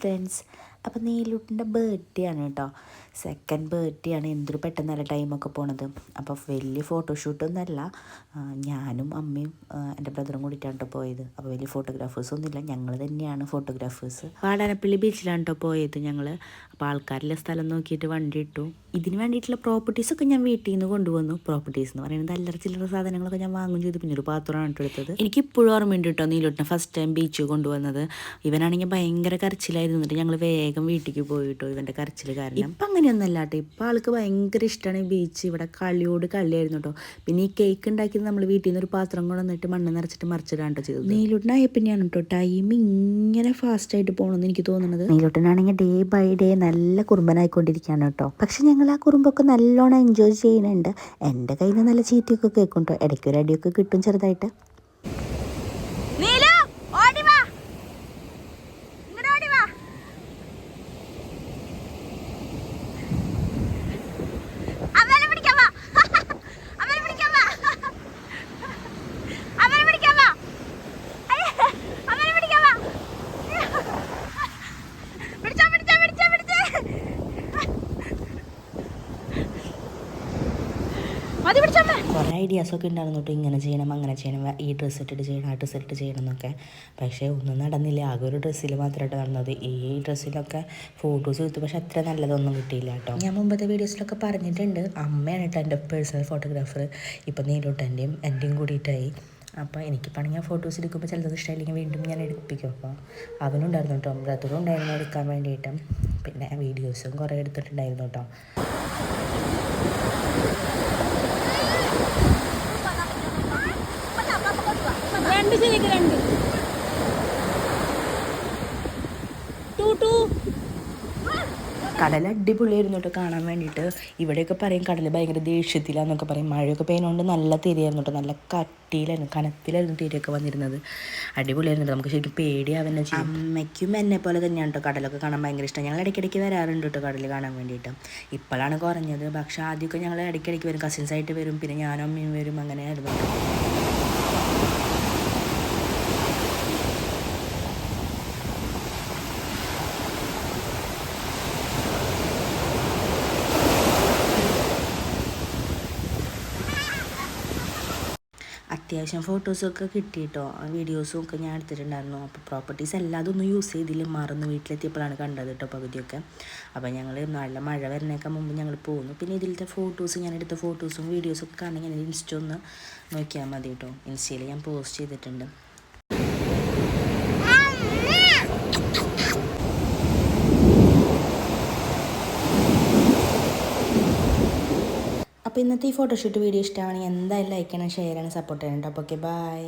Friends അപ്പോൾ നീലൂട്ടിന്റെ birthday ആണ് കേട്ടോ. സെക്കൻഡ് ബർത്ത്ഡേ ആണ് എന്തൊരു പെട്ടെന്നല്ല ടൈമൊക്കെ പോണത്. അപ്പോൾ വലിയ ഫോട്ടോഷൂട്ടൊന്നുമല്ല ഞാനും അമ്മയും എന്റെ ബ്രദറും കൂടിയിട്ടാണ് കേട്ടോ പോയത്. അപ്പോൾ വലിയ ഫോട്ടോഗ്രാഫേഴ്സ് ഒന്നുമില്ല. ഞങ്ങൾ തന്നെയാണ് ഫോട്ടോഗ്രാഫേഴ്സ് വാടാനപ്പള്ളി ബീച്ചിലാണ് കേട്ടോ പോയത് ഞങ്ങൾ അപ്പോൾ ആൾക്കാരിലെ സ്ഥലം നോക്കിയിട്ട് വണ്ടി ഇട്ടു. ഇതിന് വേണ്ടിയിട്ടുള്ള പ്രോപ്പർട്ടീസൊക്കെ ഞാൻ വീട്ടിൽ നിന്ന് കൊണ്ടുവന്നു. പ്രോപ്പർട്ടീസ് എന്ന് പറയുന്നത് അല്ലറ ചില്ലറ സാധനങ്ങളൊക്കെ ഞാൻ വാങ്ങും ചെയ്തു. പിന്നെ ഒരു പാത്രമാണ് കേട്ടോ എടുത്തത് എനിക്ക് ഇപ്പോഴും ഓർമ്മയുണ്ട് കേട്ടോ നീലോട്ടിനെ ഫസ്റ്റ് ടൈം ബീച്ച് കൊണ്ടുവന്നത്. ഇവനാണെങ്കിൽ ഭയങ്കര കരച്ചിലായിരുന്നു. എന്നിട്ട് ഞങ്ങൾ വേഗം വീട്ടിലേക്ക് പോയിട്ടോ ഇവന്റെ കരച്ചിൽ കാരണം. ഇപ്പം അങ്ങനെയൊന്നല്ല കേട്ടോ ഇപ്പം ആൾക്ക് ഭയങ്കര ഇഷ്ടമാണ് ഈ ബീച്ച് ഇവിടെ കളിയോട് കളിയായിരുന്നു കേട്ടോ പിന്നെ ഈ കേക്ക് ഉണ്ടാക്കിയത് നമ്മൾ വീട്ടിൽ നിന്ന് ഒരു പാത്രം കൊണ്ടുവന്നിട്ട് മണ്ണ് നിറച്ചിട്ട് മറിച്ചിടാണ് കേട്ടോ ചെയ്തത്. നീലോട്ടിനായ പിന്നെയാണ് കേട്ടോ ടൈം ഇങ്ങനെ ഫാസ്റ്റ് ആയിട്ട് പോകണമെന്ന് എനിക്ക് തോന്നുന്നത് നീലൂട്ടനാണെങ്കിൽ ഡേ ബൈ ഡേ നല്ല കുറുമ്പനായിക്കൊണ്ടിരിക്കുകയാണ് കേട്ടോ പക്ഷെ ഞങ്ങൾ ആ കുറുമ്പൊക്കെ നല്ലോണം എൻജോയ് ചെയ്യുന്നുണ്ട്. എന്റെ കയ്യിൽ നിന്ന് നല്ല ചീറ്റിയൊക്കെ കേൾക്കും കേട്ടോ ഇടയ്ക്ക് ഒരു അടിയൊക്കെ കിട്ടും ചെറുതായിട്ട്. നീലു! കുറേ ഐഡിയാസൊക്കെ ഉണ്ടായിരുന്നു കേട്ടോ. ഇങ്ങനെ ചെയ്യണം അങ്ങനെ ചെയ്യണം. ഈ ഡ്രസ്സ് ഇട്ടിട്ട് ചെയ്യണം ആ ഡ്രസ്സ് ഇട്ടിട്ട് ചെയ്യണം എന്നൊക്കെ. പക്ഷേ ഒന്നും നടന്നില്ല. ആകെ ഒരു ഡ്രസ്സിൽ മാത്രമായിട്ട് നടന്നത്. ഈ ഡ്രസ്സിലൊക്കെ ഫോട്ടോസ് എടുത്തു. പക്ഷെ അത്ര നല്ലതൊന്നും കിട്ടിയില്ല കേട്ടോ. ഞാൻ മുമ്പത്തെ വീഡിയോസിലൊക്കെ പറഞ്ഞിട്ടുണ്ട്. അമ്മയാണ് കേട്ടോ എന്റെ പേഴ്സണൽ ഫോട്ടോഗ്രാഫർ ഇപ്പം നീലോട്ടന്റെയും എന്റെയും കൂടിയിട്ടായി. അപ്പോൾ എനിക്കിപ്പാണെങ്കിൽ ഫോട്ടോസ് എടുക്കുമ്പോൾ ചിലത് ഇഷ്ടമായില്ലെങ്കിൽ വീണ്ടും ഞാൻ എടുപ്പിക്കും. അപ്പോൾ അവനുണ്ടായിരുന്നു കേട്ടോ. ബ്രദറും ഉണ്ടായിരുന്നു എടുക്കാൻ വേണ്ടിയിട്ട്. പിന്നെ വീഡിയോസും കുറേ എടുത്തിട്ടുണ്ടായിരുന്നു കേട്ടോ. രണ്ട് ശരിക്ക് രണ്ട്. Two two. കടൽ അടിപൊളിയായിരുന്നു കേട്ടോ കാണാൻ വേണ്ടിയിട്ട്. ഇവിടെയൊക്കെ പറയും കടൽ ഭയങ്കര ദേഷ്യത്തിലാന്നൊക്കെ പറയും. മഴയൊക്കെ പെയ്യുന്നതുകൊണ്ട് നല്ല തിരിയായിരുന്നു കേട്ടോ. നല്ല കട്ടിയിലായിരുന്നു കനത്തിലായിരുന്നു തിരിയൊക്കെ വന്നിരുന്നത്. അടിപൊളിയായിരുന്നു കേട്ടോ. നമുക്ക് ശരിക്കും പേടിയാവുന്ന ചെയ്യും. അമ്മയ്ക്കും എന്നെ പോലെ തന്നെയാണ് കേട്ടോ കടലൊക്കെ കാണാൻ ഭയങ്കര ഇഷ്ടം. ഞങ്ങൾ ഇടയ്ക്കിടയ്ക്ക് വരാറുണ്ട് കേട്ടോ കടൽ കാണാൻ വേണ്ടിയിട്ട്. ഇപ്പോഴാണ് കുറഞ്ഞത്. പക്ഷേ ആദ്യമൊക്കെ ഞങ്ങൾ ഇടയ്ക്കിടയ്ക്ക് വരും. കസിൻസ് ആയിട്ട് വരും. പിന്നെ ഞാനും അമ്മയും വരും. അങ്ങനെയായിരുന്നു കേട്ടോ അത്യാവശ്യം ഫോട്ടോസൊക്കെ കിട്ടിയിട്ടോ. വീഡിയോസും ഒക്കെ ഞാൻ എടുത്തിട്ടുണ്ടായിരുന്നു. അപ്പോൾ പ്രോപ്പർട്ടീസ് എല്ലാം ഒന്നും യൂസ് ചെയ്തില്ല. മറന്ന് വീട്ടിലെത്തിയപ്പോഴാണ് കണ്ടത് കേട്ടോ പകുതിയൊക്കെ. അപ്പോൾ ഞങ്ങൾ നല്ല മഴ വരുന്നേക്കാൾ മുമ്പ് ഞങ്ങൾ പോകുന്നു പിന്നെ ഇതിലത്തെ ഫോട്ടോസ് ഞാൻ എടുത്ത ഫോട്ടോസും വീഡിയോസും ഒക്കെ കാണണമെങ്കിൽ ഇൻസ്റ്റ ഒന്ന് നോക്കിയാൽ മതി കേട്ടോ ഇൻസ്റ്റയിൽ ഞാൻ പോസ്റ്റ് ചെയ്തിട്ടുണ്ട്. അപ്പോൾ ഇന്നത്തെ ഈ ഫോട്ടോഷൂട്ട് വീഡിയോ ഇഷ്ടമാണെങ്കിൽ എന്തായാലും ലൈക്ക് ചെയ്യണം ഷെയർ ചെയ്യണം സപ്പോർട്ട് ചെയ്യണം കേട്ടോ ഓക്കെ ബൈ